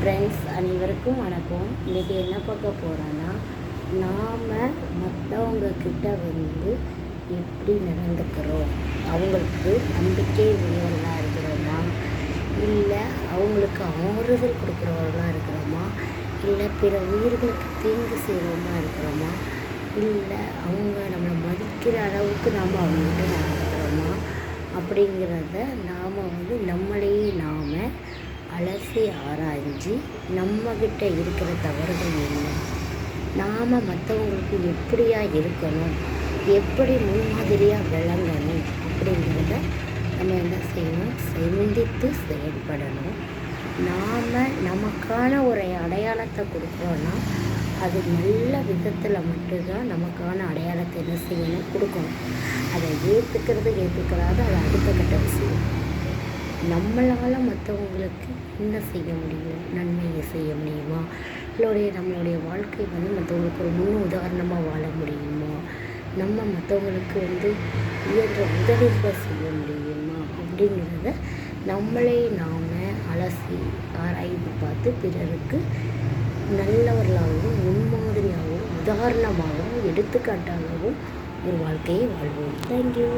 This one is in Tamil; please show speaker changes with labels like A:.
A: ஃப்ரெண்ட்ஸ் அனைவருக்கும் வணக்கம். இன்றைக்கி என்ன பார்க்க போகிறோன்னா நாம் மற்றவங்க கிட்ட வந்து எப்படி நடந்துக்கிறோம்? அவங்களுக்கு நம்பிக்கை உள்ளவர்களாக இருக்கிறோமா? இல்லை அவங்களுக்கு ஆறுதல் கொடுக்குறவர்களாக இருக்கிறோமா? இல்லை பிற உயிர்களுக்கு தீங்கு செய்கிறவங்களா இருக்கிறோமா? இல்லை அவங்க நம்மளை மதிக்கிற அளவுக்கு நாம் அவங்ககிட்ட நடந்துக்கிறோமா? அப்படிங்கிறத நான் நாம் அலசி ஆராய்ஞ்சு நம்மக்கிட்ட இருக்கிற தவறுகள் என்ன? நாம் மற்றவங்களுக்கு எப்படியா இருக்கணும்? எப்படி முன்மாதிரியாக விளங்கணும்? அப்படிங்கிறத நம்ம என்ன செய்யணும்? சிந்தித்து செயல்படணும். நாம் நமக்கான ஒரு அடையாளத்தை கொடுக்குறோன்னா அது நல்ல விதத்தில் மட்டும்தான் நமக்கான அடையாளத்தை என்ன செய்யணும்? கொடுக்கணும். அதை ஏற்றுக்கிறது ஏற்றுக்கிறாது அது அடுத்த கட்ட நம்மளால் மற்றவங்களுக்கு என்ன செய்ய முடியும்? நன்மையை செய்ய முடியுமா? நம்மளுடைய நம்மளுடைய வாழ்க்கை வந்து மற்றவங்களுக்கு ஒரு முன் உதாரணமாக வாழ முடியுமா? நம்ம மற்றவங்களுக்கு வந்து இயன்ற உதவிகள் செய்ய முடியுமா? அப்படிங்கிறத நம்மளே நாம் அலசி ஆராய்ந்து பார்த்து பிறருக்கு நல்லவர்களாகவும் முன்மாதிரியாகவும் உதாரணமாகவும் எடுத்துக்காட்டாகவும் ஒரு வாழ்க்கையை வாழ்வோம். தேங்க்யூ